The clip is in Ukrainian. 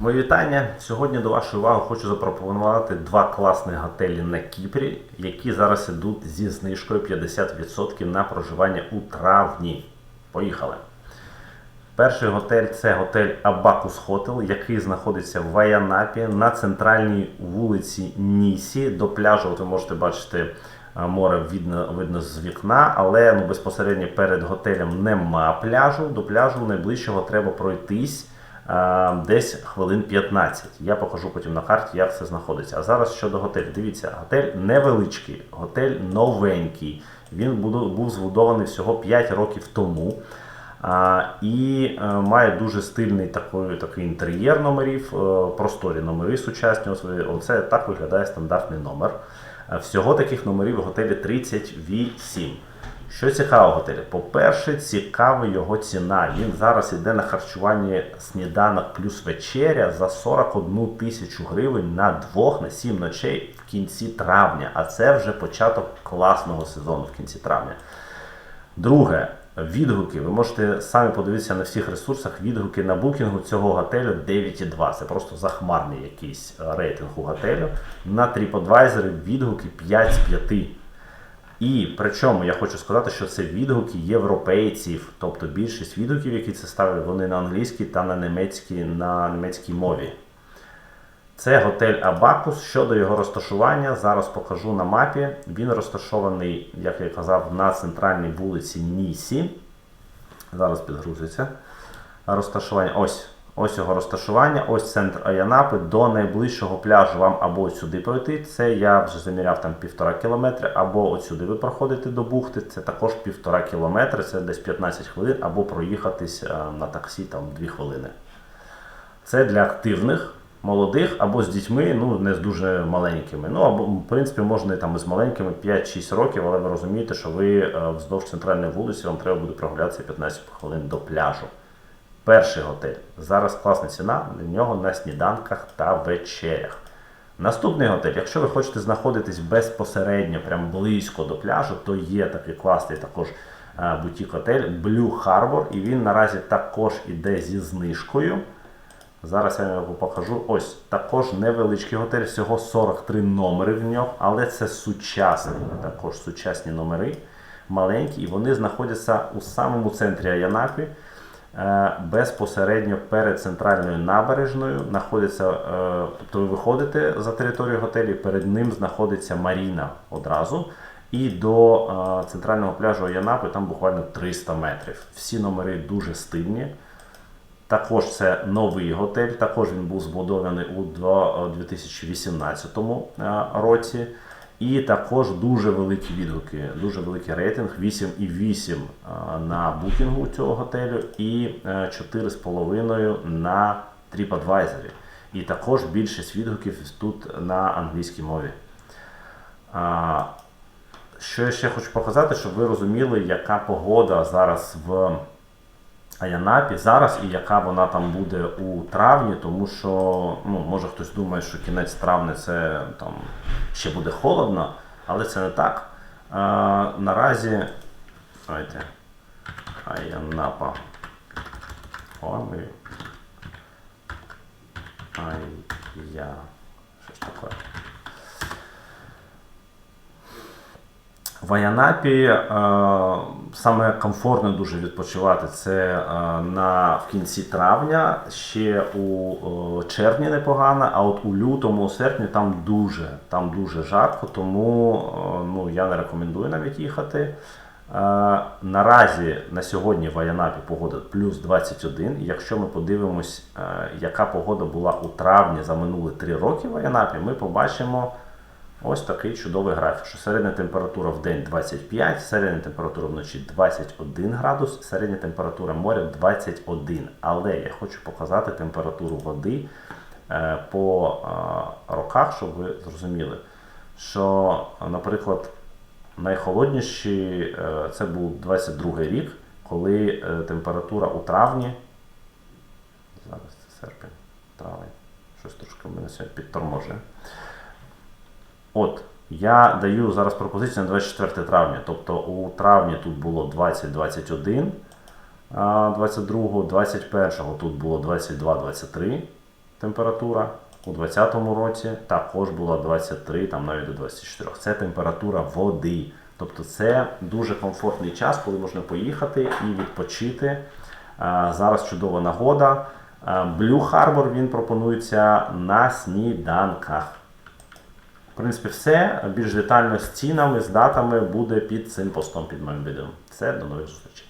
Мої вітання. Сьогодні до вашої уваги хочу запропонувати два класні готелі на Кіпрі, які зараз ідуть зі знижкою 50% на проживання у травні. Поїхали. Перший готель це готель Абакус Хотел, який знаходиться в Ваянапі на центральній вулиці Нісі. До пляжу ви можете бачити море видно, видно з вікна, але ну, безпосередньо перед готелем нема пляжу. До пляжу найближчого треба пройтись десь хвилин 15. Я покажу потім на карті, як це знаходиться. А зараз щодо готелю. Дивіться, готель невеличкий, готель новенький. Він був збудований всього 5 років тому. А, і е, має дуже стильний такий, такий інтер'єр номерів, е, просторі номери сучасні. Оце так виглядає стандартний номер. Е, Всього таких номерів в готелі 38. Що цікаво готелі? По-перше, цікава його ціна. Він зараз іде на харчування сніданок плюс вечеря за 41 тисячу гривень на двох на 7 ночей в кінці травня. А це вже початок класного сезону в кінці травня. Друге, відгуки. Ви можете самі подивитися на всіх ресурсах. Відгуки на букінгу цього готелю 9,2. Це просто захмарний якийсь е, рейтинг у готелю. На TripAdvisor відгуки 5 з 5. І причому я хочу сказати, що це відгуки європейців, тобто більшість відгуків, які це ставлять, вони на англійській та на німецькій, на німецькій мові. Це готель Абакус. Щодо його розташування, зараз покажу на мапі. Він розташований, як я казав, на центральній вулиці Нісі. Зараз підгрузиться. Розташування. Ось, ось його розташування, ось центр Аянапи. До найближчого пляжу вам або сюди пройти. Це я вже заміряв там півтора кілометри, або от сюди ви проходите до бухти. Це також півтора кілометри, це десь 15 хвилин, або проїхатись е, на таксі там 2 хвилини. Це для активних, молодих або з дітьми, ну не з дуже маленькими. Ну або в принципі можна і там і з маленькими 5-6 років, але ви розумієте, що ви е, вздовж центральної вулиці вам треба буде прогулятися 15 хвилин до пляжу. Перший готель. Зараз класна ціна на нього на сніданках та вечерях. Наступний готель, якщо ви хочете знаходитись безпосередньо, прям близько до пляжу, то є такий класний також е, бутік-готель Blue Harbor, і він наразі також іде зі знижкою. Зараз я вам покажу. Ось також невеличкий готель, всього 43 номери в нього, але це сучасні, також сучасні номери, маленькі, і вони знаходяться у самому центрі Аянапі. Е, Безпосередньо перед центральною набережною знаходиться, е, тобто ви виходите за територію готелю, перед ним знаходиться Маріна одразу. І до е, центрального пляжу Аянапи там буквально 300 метрів. Всі номери дуже стильні. Також це новий готель, також він був збудований у 2018 е, році. І також дуже великі відгуки, дуже великий рейтинг 8,8 е, на букінгу цього готелю і е, 4,5 на TripAdvisor. І також більшість відгуків тут на англійській мові. Що я ще хочу показати, щоб ви розуміли, яка погода зараз в Аянапі зараз і яка вона там буде у травні, тому що ну, може хтось думає, що кінець травня це там ще буде холодно, але це не так. А, наразі давайте, Аянапа. О, ми. Ай, я. Що ж таке? В Аянапі е, саме комфортно дуже відпочивати це е, на, в кінці травня, ще у е, червні непогано, а от у лютому, у серпні там дуже, там дуже жарко, тому ну, я не рекомендую навіть їхати. Наразі на сьогодні в Аянапі погода плюс 21. Якщо ми подивимось, яка погода була у травні за минулі 3 роки в Аянапі, ми побачимо. Ось такий чудовий графік, що середня температура в день 25, середня температура вночі 21 градус, середня температура моря 21. Але я хочу показати температуру води е, по е, роках, щоб ви зрозуміли, що, наприклад, найхолодніший е, це був 22 рік, коли температура у травні. Зараз це серпень, травень, щось трошки мене сьогодні підторможує. От, я даю зараз пропозицію на 24 травня. Тобто у травні тут було 20-21, 22, 21 тут було 22-23. температура. У 2020 році також була 23, там навіть до 24. Це температура води. Тобто це дуже комфортний час, коли можна поїхати і відпочити. Зараз чудова нагода. Blue Harbor він пропонується на сніданках. В принципі, все. Більш детально з цінами, з датами буде під цим постом під моїм відео. Все, до нових зустрічей.